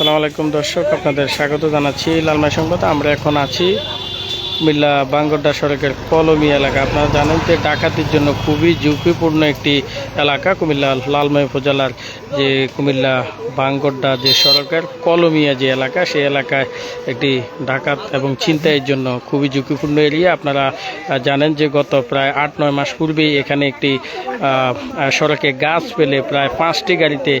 আসসালামু আলাইকুম দর্শক আপনাদের স্বাগত জানাচ্ছি লালমাই সংবাদ। আমরা এখন আছি কুমিল্লা বাঙ্গড্ডা সড়কের কলমি এলাকা। আপনারা জানেন যে ডাকাতির জন্য খুবই ঝুঁকিপূর্ণ একটি এলাকা কুমিল্লা লালমাই উপজেলার যে কুমিল্লা বাঙ্গড্ডা যে সড়কের কলমিয়া যে এলাকা, সেই এলাকায় একটি ডাকাত এবং ছিনতাইয়ের জন্য খুবই ঝুঁকিপূর্ণ এরিয়া। আপনারা জানেন যে গত প্রায় আট, নয় মাস পূর্বেই এখানে একটি সড়কে গাছ পেলে প্রায় পাঁচটি গাড়িতে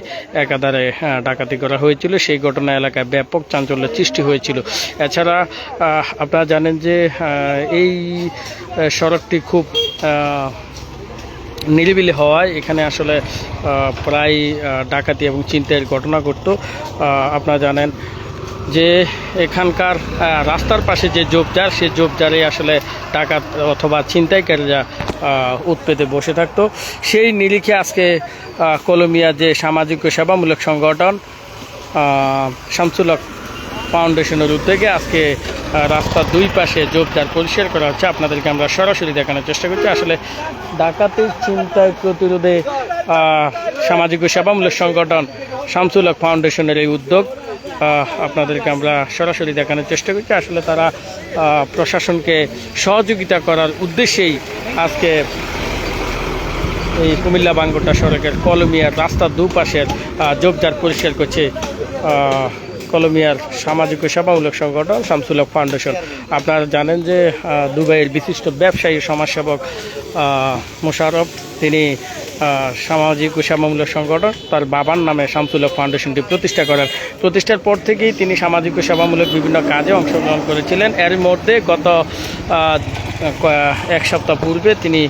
একাধারে ডাকাতি করা হয়েছিল। সেই ঘটনা এলাকায় ব্যাপক চাঞ্চল্যের সৃষ্টি হয়েছিল। এছাড়া আপনারা জানেন যে এই সড়কটি খুব নিরিবিলি হওয়ায় এখানে আসলে প্রায় ডাকাতি এবং চিন্তায়ের ঘটনা ঘটতো। আপনারা জানেন যে এখানকার রাস্তার পাশে যে জোবজার সেই জোবজারে আসলে ডাকাত অথবা ছিনতাইকারীরা উৎপেতে বসে থাকতো। সেই নিরিখে আজকে কলমিয়া যে সামাজিক সেবামূলক সংগঠন শামসুলক ফাউন্ডেশনের উদ্যোগে আজকে রাস্তার দুই পাশে জোরদার পরিষ্কার করা হচ্ছে। আপনাদেরকে আমরা সরাসরি দেখানোর চেষ্টা করছি। আসলে ডাকাতির চিন্তায় প্রতিরোধে সামাজিক ও সেবামূলক সংগঠন শামসুলক ফাউন্ডেশনের এই উদ্যোগ আপনাদেরকে আমরা সরাসরি দেখানোর চেষ্টা করছি। আসলে তারা প্রশাসনকে সহযোগিতা করার উদ্দেশ্যেই আজকে এই কুমিল্লা বাঙ্গোটা সড়কের কলমিয়ার রাস্তার দুপাশের জোবজার পরিষ্কার করছে কলমিয়ার সামাজিক ও সেবামূলক সংগঠন শামসুলক ফাউন্ডেশন। আপনারা জানেন যে দুবাইয়ের বিশিষ্ট ব্যবসায়ী সমাজসেবক মোশারফ তিনি সামাজিক ও সেবামূলক সংগঠন, তার বাবার নামে শামসুলক ফাউন্ডেশনটি প্রতিষ্ঠা করেন। প্রতিষ্ঠার পর থেকেই তিনি সামাজিক ও সেবামূলক বিভিন্ন কাজে অংশগ্রহণ করেছিলেন। এর মধ্যে গত এক সপ্তাহ পূর্বে তিনি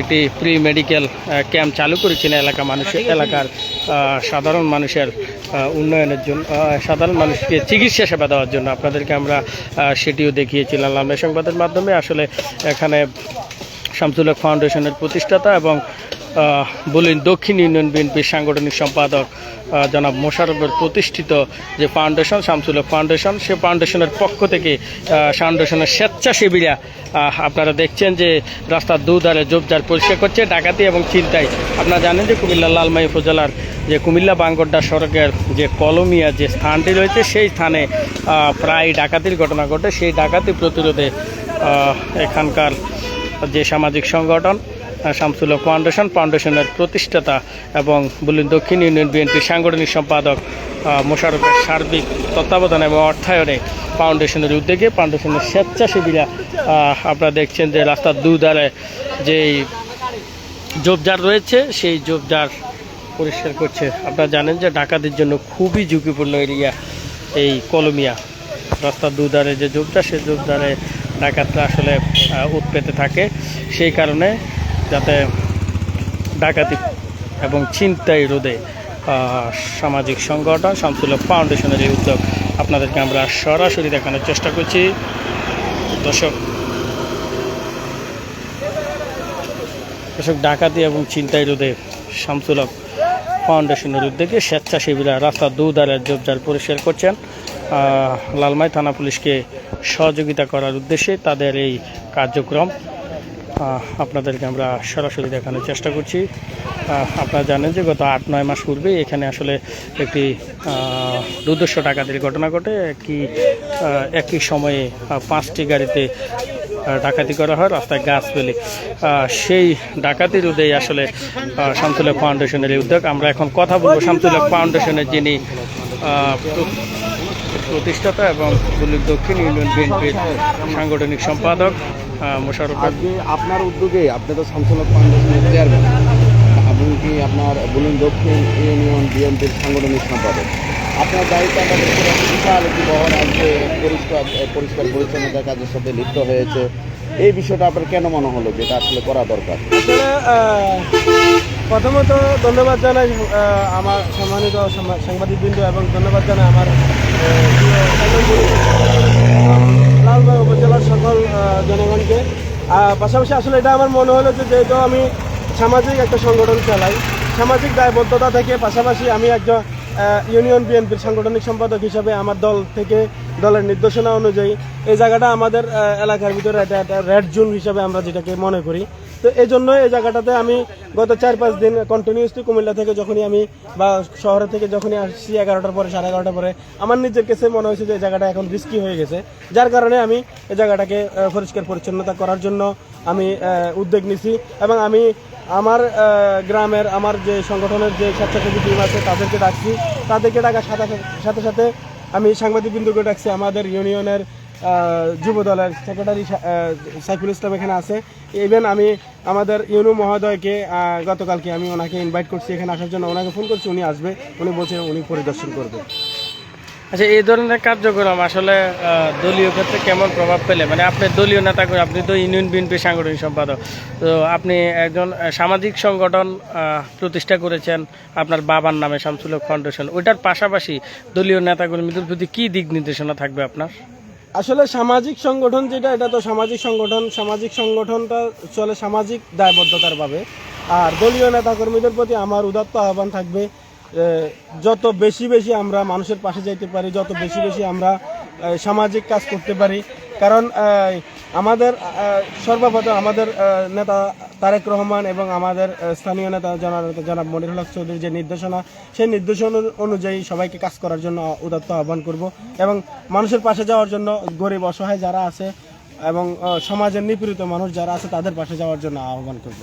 একটি প্রি মেডিকেল ক্যাম্প চালু করেছেন এলাকা মানুষের এলাকার সাধারণ মানুষের উন্নয়নের জন্য সাধারণ মানুষকে চিকিৎসা সেবা দেওয়ার জন্য আপনাদেরকে আমরা সেটিও দেখিয়েছিলাম। সংবাদের মাধ্যমে আসলে এখানে শামসুল্লাহ ফাউন্ডেশনের প্রতিষ্ঠাতা এবং বলিন দক্ষিণ ইউনিয়ন বিএনপির সাংগঠনিক সম্পাদক জনাব মোশারফের প্রতিষ্ঠিত যে ফাউন্ডেশন শামসুলক ফাউন্ডেশন, সে ফাউন্ডেশনের পক্ষ থেকে ফাউন্ডেশনের স্বেচ্ছাসেবীরা আপনারা দেখছেন যে রাস্তার দুধারে জোবজার পরিষ্কার করছে ডাকাতি এবং চিন্তায় আপনারা জানেন যে কুমিল্লা লালমাই উপজেলার যে কুমিল্লা বাঙ্গড্ডা সড়কের যে কলমিয়া যে স্থানটি রয়েছে, সেই স্থানে প্রায় ডাকাতির ঘটনা ঘটে। সেই ডাকাতি প্রতিরোধে এখানকার যে সামাজিক সংগঠন আহ, শামসুলক ফাউন্ডেশন ফাউন্ডেশনের প্রতিষ্ঠাতা এবং বলুন দক্ষিণ ইউনিয়ন বিএনপির সাংগঠনিক সম্পাদক মোশারফের সার্বিক তত্ত্বাবধানে এবং অর্থায়নে ফাউন্ডেশনের উদ্যোগে ফাউন্ডেশনের স্বেচ্ছাসেবীরা আপনারা দেখছেন যে রাস্তার দুধারে যেই জোবজার রয়েছে সেই জোবজার পরিষ্কার করছে। আপনারা জানেন যে ডাকাতির জন্য খুবই ঝুঁকিপূর্ণ এরিয়া এই কলমিয়া। রাস্তার দুধারে যে জোবজার সেই জোবজারে ডাকাতরা আসলে উৎপেতে থাকে। সেই কারণে যাতে ডাকাতি এবং ছিনতাই রোধে সামাজিক সংগঠন শামসুল্লাহ ফাউন্ডেশনের এই উদ্যোগ আপনাদেরকে আমরা সরাসরি দেখানোর চেষ্টা করছি। দর্শক এসব ডাকাতি এবং ছিনতাই রোধে শামসুলক ফাউন্ডেশনের উদ্যোগে স্বেচ্ছাসেবীরা রাস্তার দুধারে জোবজার পরিষ্কার করছেন। লালমাই থানা পুলিশকে সহযোগিতা করার উদ্দেশ্যে তাদের এই কার্যক্রম আপনাদেরকে আমরা সরাসরি দেখানোর চেষ্টা করছি। আপনারা জানেন যে গত আট নয় মাস পূর্বে এখানে আসলে একটি আহ, দুর্দর্শ ডাকাতির ঘটনা ঘটে। একই একই সময়ে পাঁচটি গাড়িতে ডাকাতি করা হয় রাস্তায় গাছ আহ, সেই ডাকাতি রোধেই আসলে শামসুলক ফাউন্ডেশনের উদ্যোগ। আমরা এখন কথা বলব শামসুলক ফাউন্ডেশনের যিনি প্রতিষ্ঠাতা এবং দক্ষিণ ইউনিয়ন বিএনপির সাংগঠনিক সম্পাদক। আহ, মোশাররফ আজকে আপনার উদ্যোগে আপনি তো শামসুলক ফাউন্ডেশনের চেয়ারম্যান এবং কি আপনার বলুন দক্ষিণ ইউনিয়ন বিএনপির সাংগঠনিক সম্পাদক? আপনার দায়িত্ব আমাদের বিশাল একটি বহর আজকে পরিষ্কার পরিষ্কার পরিচ্ছন্নতার কাজের সাথে লিপ্ত হয়েছে। এই বিষয়টা আপনার কেন মনে হলো যেটা আসলে করা দরকার? প্রথমত ধন্যবাদ জানাই আমার সম্মানিত সাংবা- সাংবাদিকবৃন্দ এবং ধন্যবাদ জানাই আমার লালবাগ উপজেলার সকল জনগণকে। পাশাপাশি আসলে এটা আমার মনে হলো যে যেহেতু আমি সামাজিক একটা সংগঠন চালাই, সামাজিক দায়বদ্ধতা থেকে পাশাপাশি আমি একজন ইউনিয়ন বিএনপির সাংগঠনিক সম্পাদক হিসাবে আমার দল থেকে দলের নির্দেশনা অনুযায়ী এই জায়গাটা আমাদের এলাকার ভিতরে একটা রেড জোন হিসাবে আমরা যেটাকে মনে করি। তো এই জন্য এই জায়গাটাতে আমি গত চার, পাঁচ দিন কন্টিনিউসলি কুমিল্লা থেকে যখনই আমি বা শহরে থেকে যখনই আসছি এগারোটার পরে, সাড়ে এগারোটার পরে, আমার নিজের কাছে মনে হয়েছে যে এই জায়গাটা এখন রিস্কি হয়ে গেছে। যার কারণে আমি এই জায়গাটাকে পরিষ্কার পরিচ্ছন্নতা করার জন্য আমি উদ্যোগ নিছি এবং আমি আমার গ্রামের, আমার যে সংগঠনের যে স্বেচ্ছাসেবী টিম আছে তাদেরকে ডাকছি। তাদেরকে ডাকার সাথে সাথে আমি সাংবাদিকবৃন্দকে ডাকছি, আমাদের ইউনিয়নের যুব দলের সেক্রেটারি সাইফুল ইসলাম এখানে আছে। ইভেন আমি আমাদের ইউনু মহোদয়কে গতকালকে আমি ওনাকে ইনভাইট করছি এখানে আসার জন্য। ওনাকে ফোন করছি, উনি আসবে। উনি বলছে উনি পরিদর্শন করবে। আচ্ছা এই ধরনের কার্যক্রম আসলে দলীয় ক্ষেত্রে কেমন প্রভাব ফেলে? মানে আপনি দলীয় নেতা করে আপনি তো ইউনিয়ন বিএনপি সাংগঠনিক সম্পাদক। তো আপনি একজন সামাজিক সংগঠন প্রতিষ্ঠা করেছেন, আপনার বাবার নামে শামসুল ফাউন্ডেশন। ওইটার পাশাপাশি দলীয় নেতাকর্মীদের প্রতি কী দিক নির্দেশনা থাকবে আপনার? আসলে সামাজিক সংগঠন যেটা, এটা তো সামাজিক সংগঠন, সামাজিক সংগঠনটা চলে সামাজিক দায়বদ্ধতার ভাবে আর দলীয় নেতাকর্মীদের প্রতি আমার উদাত্ত আহ্বান থাকবে যত বেশি বেশি আমরা মানুষের পাশে যাইতে পারি, যত বেশি বেশি আমরা সামাজিক কাজ করতে পারি। কারণ আমাদের সর্বপ্রথম আমাদের নেতা তারেক রহমান এবং আমাদের স্থানীয় নেতা জনাব জনাব মনিরুল হক চৌধুরীর যে নির্দেশনা, সেই নির্দেশনা অনুযায়ী সবাইকে কাজ করার জন্য উদাত্ত আহ্বান করব এবং মানুষের পাশে যাওয়ার জন্য গরিব, অসহায় যারা আছে এবং সমাজের নিপীড়িত মানুষ যারা আছে, তাদের পাশে যাওয়ার জন্য আহ্বান করব।